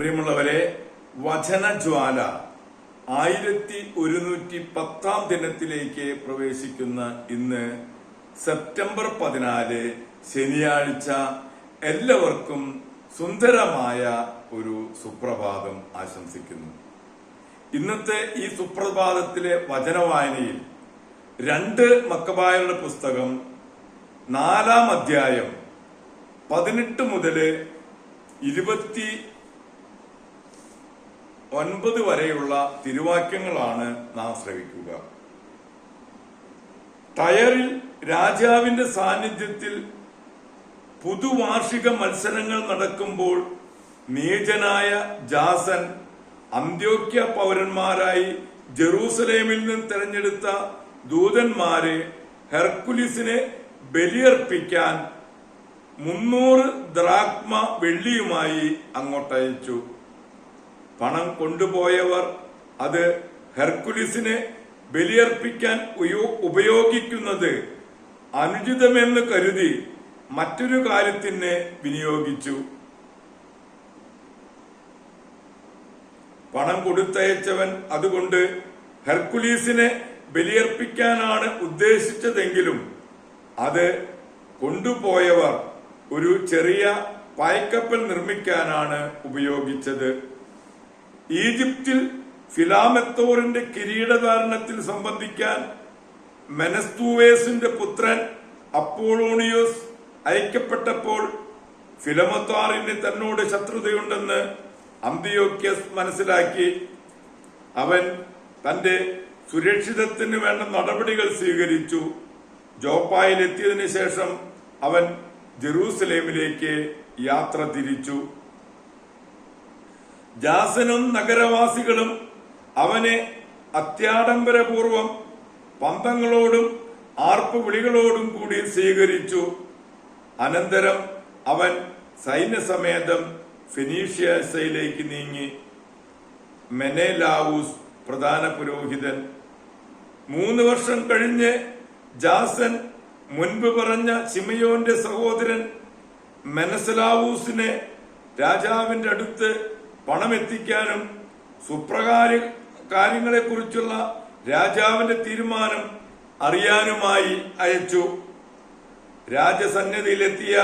പ്രിയമുള്ളവരെ വചനജ്വാല ആയിരത്തി ഒരുന്നൂറ്റി പത്താം ദിനത്തിലേക്ക് പ്രവേശിക്കുന്ന ഇന്ന് സെപ്റ്റംബർ പതിനാല് ശനിയാഴ്ച എല്ലാവർക്കും സുന്ദരമായ ഒരു സുപ്രഭാതം ആശംസിക്കുന്നു. ഇന്നത്തെ ഈ സുപ്രഭാതത്തിലെ വചനവായനയിൽ രണ്ട് മക്കബായരുടെ പുസ്തകം നാലാം അധ്യായം പതിനെട്ട് മുതൽ ഇരുപത്തി ഒൻപത് വരെയുള്ള തിരുവാക്യങ്ങളാണ് നാം ശ്രവിക്കുക. ടയറിൽ രാജാവിന്റെ സാന്നിധ്യത്തിൽ പുതുവാർഷിക മത്സരങ്ങൾ നടക്കുമ്പോൾ നീചനായ ജാസൻ അന്ത്യോക്യ പൗരന്മാരായി ജെറൂസലേമിൽ നിന്ന് തെരഞ്ഞെടുത്ത ദൂതന്മാരെ ഹെർക്കുലിസിനെ ബലിയർപ്പിക്കാൻ മുന്നൂറ് ദ്രാക്മ വെള്ളിയുമായി അങ്ങോട്ടയച്ചു. പണം കൊണ്ടുപോയവർ അത് ഹെർക്കുലിസിനെ ബലിയർപ്പിക്കാൻ ഉപയോഗിക്കുന്നത് അനുചിതമെന്ന് കരുതി മറ്റൊരു കാര്യത്തിന് വിനിയോഗിച്ചു. പണം കൊടുത്തയച്ചവൻ അതുകൊണ്ട് ഹെർക്കുലീസിനെ ബലിയർപ്പിക്കാനാണ് ഉദ്ദേശിച്ചതെങ്കിലും അത് കൊണ്ടുപോയവർ ഒരു ചെറിയ പായ്ക്കപ്പൽ നിർമ്മിക്കാനാണ് ഉപയോഗിച്ചത്. ഈജിപ്തിൽ ഫിലാമെത്തോറിന്റെ കിരീടധാരണത്തിൽ സംബന്ധിക്കാൻ മെനസ്തൂവേസിന്റെ പുത്രൻ അപ്പോളോണിയോസ് അയക്കപ്പെട്ടപ്പോൾ ഫിലമത്താറിന് തന്നോട് ശത്രുതയുണ്ടെന്ന് അന്തിയോക്യസ് മനസ്സിലാക്കി. അവൻ തന്റെ സുരക്ഷിതത്തിന് വേണ്ട നടപടികൾ സ്വീകരിച്ചു. ജോപ്പായിലെത്തിയതിനു ശേഷം അവൻ ജെറൂസലേമിലേക്ക് യാത്ര തിരിച്ചു. ജാസനും നഗരവാസികളും അവനെ അത്യാഡംബരപൂർവം പന്തങ്ങളോടും ആർപ്പ് വിളികളോടും കൂടി സ്വീകരിച്ചു. അനന്തരം അവൻ സൈന്യസമേതം ഫിനീഷ്യാസയിലേക്ക് നീങ്ങി. മെനേലാവൂസ് പ്രധാന പുരോഹിതൻ. മൂന്ന് വർഷം കഴിഞ്ഞ് ജാസൻ മുൻപ് പറഞ്ഞ ശിമയോന്റെ സഹോദരൻ മെനസലാവൂസിനെ രാജാവിന്റെ അടുത്ത് പണമെത്തിക്കാനും സുപ്രകാര കാര്യങ്ങളെക്കുറിച്ചുള്ള രാജാവിന്റെ തീരുമാനം അറിയാനുമായി അയച്ചു. രാജസന്നിധിയിലെത്തിയ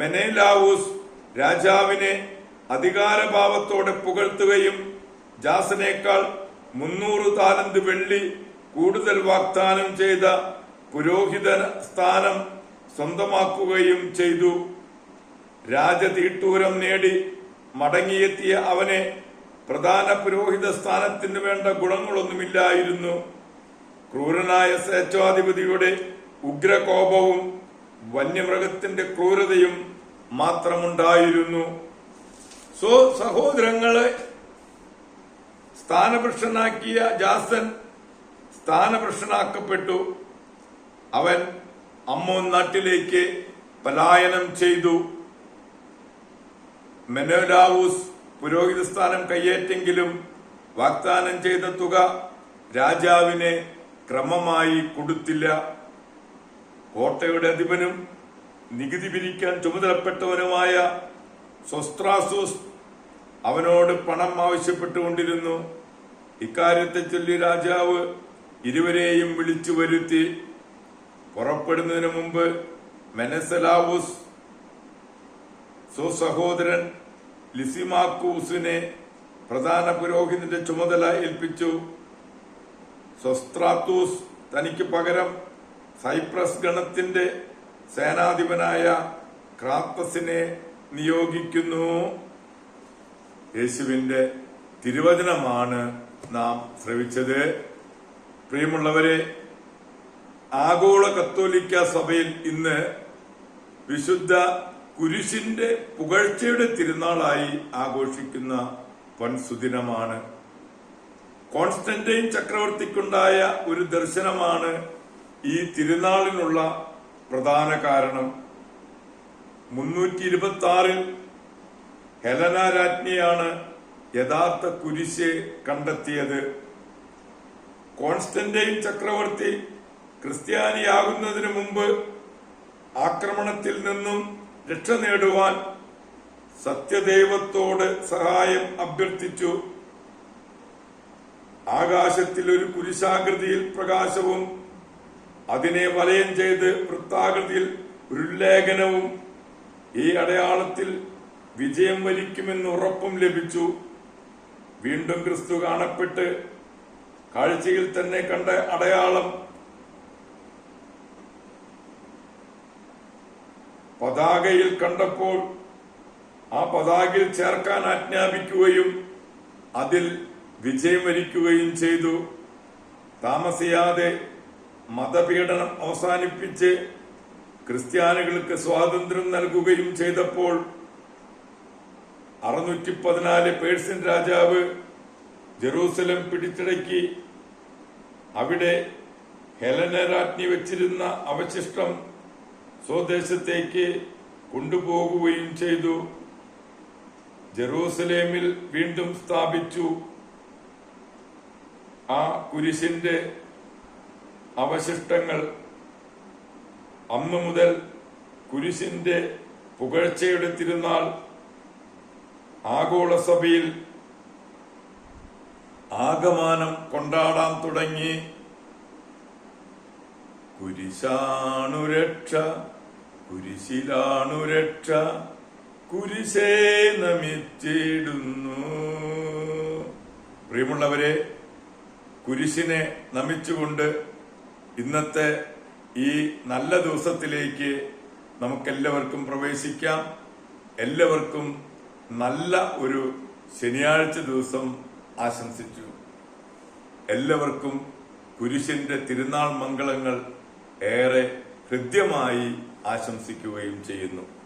മെനേലാവൂസ് രാജാവിനെ അധികാരഭാവത്തോടെ പുകഴ്ത്തുകയും ജാസനേക്കാൾ മുന്നൂറ് താലന്ത് വെള്ളി കൂടുതൽ വാഗ്ദാനം ചെയ്ത പുരോഹിത സ്ഥാനം സ്വന്തമാക്കുകയും ചെയ്തു. രാജതീട്ടൂരം നേടി മടങ്ങിയെത്തിയ അവനെ പ്രധാന പുരോഹിത സ്ഥാനത്തിന് വേണ്ട ഗുണങ്ങളൊന്നുമില്ലായിരുന്നു. ക്രൂരനായ സ്വേച്ഛാധിപതിയുടെ ഉഗ്രകോപവും വന്യമൃഗത്തിന്റെ ക്രൂരതയും മാത്രമുണ്ടായിരുന്നു. സോ സഹോദരങ്ങളെ സ്ഥാനഭ്രഷ്ടനാക്കിയ ജാസൻ സ്ഥാനഭ്രഷ്ടനാക്കപ്പെട്ടു. അവൻ അമ്മോൻ നാട്ടിലേക്ക് പലായനം ചെയ്തു. മെനോലാവൂസ് പുരോഹിത സ്ഥാനം കയ്യേറ്റെങ്കിലും വാഗ്ദാനം ചെയ്ത തുക രാജാവിനെ ക്രമമായി കൊടുത്തില്ല. കോട്ടയുടെ അധിപനും നികുതി പിരിക്കാൻ ചുമതലപ്പെട്ടവനുമായ സൊസ്ത്രാസൂസ് അവനോട് പണം ആവശ്യപ്പെട്ടുകൊണ്ടിരുന്നു. ഇക്കാര്യത്തെ ചൊല്ലി രാജാവ് ഇരുവരെയും വിളിച്ചു വരുത്തി. പുറപ്പെടുന്നതിന് മുമ്പ് മെനസലാവൂസ് സുസഹോദരൻ ലിസിമാക്കൂസിനെ പ്രധാന പുരോഹിതന്റെ ചുമതല ഏൽപ്പിച്ചു. സൊസ്ത്രാത്തൂസ് തനിക്ക് പകരം സൈപ്രസ് ഗണത്തിന്റെ സേനാധിപനായ ക്രാത്തസിനെ നിയോഗിക്കുന്നു. യേശുവിന്റെ തിരുവചനമാണ് നാം ശ്രവിച്ചത്. പ്രിയമുള്ളവരെ ആഗോള കത്തോലിക്ക സഭയിൽ ഇന്ന് വിശുദ്ധ കുരിശിന്റെ പുകഴ്ചയുടെ തിരുനാളായി ആഘോഷിക്കുന്ന പൊൻസുദിനമാണ് കോൺസ്റ്റന്റൈൻ ചക്രവർത്തിക്കുണ്ടായ ഒരു ദർശനമാണ് ഈ തിരുനാളിനുള്ള പ്രധാന കാരണം. മുന്നൂറ്റി ഇരുപത്തി ആറിൽ ഹെലന രാജ്ഞിയാണ് യഥാർത്ഥ കുരിശ് കണ്ടെത്തിയത്. കോൺസ്റ്റന്റൈൻ ചക്രവർത്തി ക്രിസ്ത്യാനിയാകുന്നതിന് മുമ്പ് ആക്രമണത്തിൽ നിന്നും രക്ഷ നേടുവാൻ സത്യദൈവത്തോട് സഹായം അഭ്യർത്ഥിച്ചു. ആകാശത്തിൽ ഒരു കുരിശാകൃതിയിൽ പ്രകാശവും അതിനെ വലയം ചെയ്ത് വൃത്താകൃതിയിൽ ഉരുലേഖനവും ഈ അടയാളത്തിൽ വിജയം വരിക്കുമെന്ന് ഉറപ്പും ലഭിച്ചു. വീണ്ടും ക്രിസ്തു കാണപ്പെട്ട് കാഴ്ചയിൽ തന്നെ കണ്ട അടയാളം പതാകയിൽ കണ്ടപ്പോൾ ആ പതാകയിൽ ചേർക്കാൻ ആജ്ഞാപിക്കുകയും അതിൽ വിജയം വരിക്കുകയും ചെയ്തു. താമസിയാതെ മതപീഡനം അവസാനിപ്പിച്ച് ക്രിസ്ത്യാനികൾക്ക് സ്വാതന്ത്ര്യം നൽകുകയും ചെയ്തപ്പോൾ അറുന്നൂറ്റി പതിനാല് പേഴ്സ്യൻ രാജാവ് ജെറൂസലം പിടിച്ചടക്കി. അവിടെ ഹെലന രാജ്ഞി വെച്ചിരുന്ന അവശിഷ്ടം സ്വദേശത്തേക്ക് കൊണ്ടുപോകുകയും ചെയ്തു. ജെറൂസലേമിൽ വീണ്ടും സ്ഥാപിച്ചു. ആ കുരിശിന്റെ അവശിഷ്ടങ്ങൾ അന്നു മുതൽ കുരിശിന്റെ പുകഴ്ചയുടെ തിരുനാൾ ആഗോള സഭയിൽ ആഗമാനം കൊണ്ടാടാൻ തുടങ്ങി. കുരിശാണു രക്ഷ കുരിശിലാണു രക്ഷ കുരിശേ നമിച്ചിടുന്നു. പ്രിയമുള്ളവരെ കുരിശിനെ നമിച്ചുകൊണ്ട് ഇന്നത്തെ ഈ നല്ല ദിവസത്തിലേക്ക് നമുക്കെല്ലാവർക്കും പ്രവേശിക്കാം. എല്ലാവർക്കും നല്ല ഒരു ശനിയാഴ്ച ദിവസം ആശംസിച്ചു. എല്ലാവർക്കും കുരിശിന്റെ തിരുനാൾ മംഗളങ്ങൾ ഏറെ ഹൃദ്യമായി ആശംസിക്കുകയും ചെയ്യുന്നു.